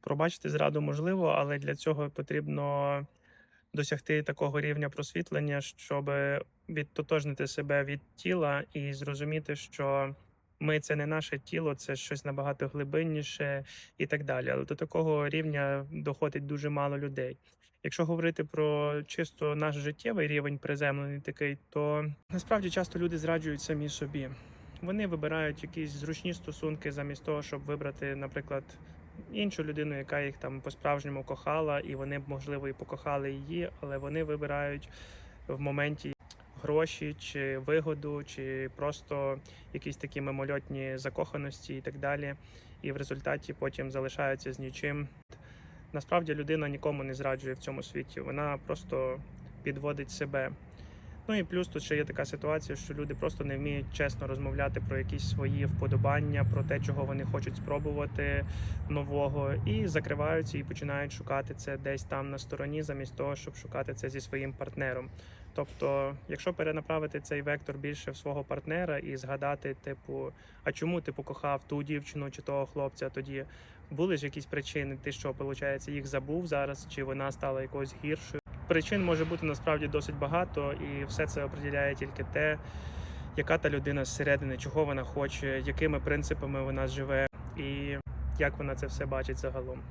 Пробачити зраду можливо, але для цього потрібно досягти такого рівня просвітлення, щоб відтотожнити себе від тіла і зрозуміти, що ми це не наше тіло, це щось набагато глибинніше і так далі. Але до такого рівня доходить дуже мало людей. Якщо говорити про чисто наш життєвий рівень приземлений такий, то насправді часто люди зраджують самі собі. Вони вибирають якісь зручні стосунки замість того, щоб вибрати, наприклад, іншу людину, яка їх там по-справжньому кохала, і вони б, можливо, і покохали її, але вони вибирають в моменті гроші чи вигоду, чи просто якісь такі мимольотні закоханості і так далі. І в результаті потім залишаються з нічим. Насправді людина нікому не зраджує в цьому світі, вона просто підводить себе. Ну і плюс тут ще є така ситуація, що люди просто не вміють чесно розмовляти про якісь свої вподобання, про те, чого вони хочуть спробувати нового, і закриваються і починають шукати це десь там на стороні, замість того, щоб шукати це зі своїм партнером. Тобто, якщо перенаправити цей вектор більше в свого партнера і згадати, типу, а чому ти покохав ту дівчину чи того хлопця, тоді були ж якісь причини, ти що, виходить, їх забув зараз, чи вона стала якоюсь гіршою. Причин може бути насправді досить багато, і все це определяє тільки те, яка та людина зсередини, чого вона хоче, якими принципами вона живе, і як вона це все бачить загалом.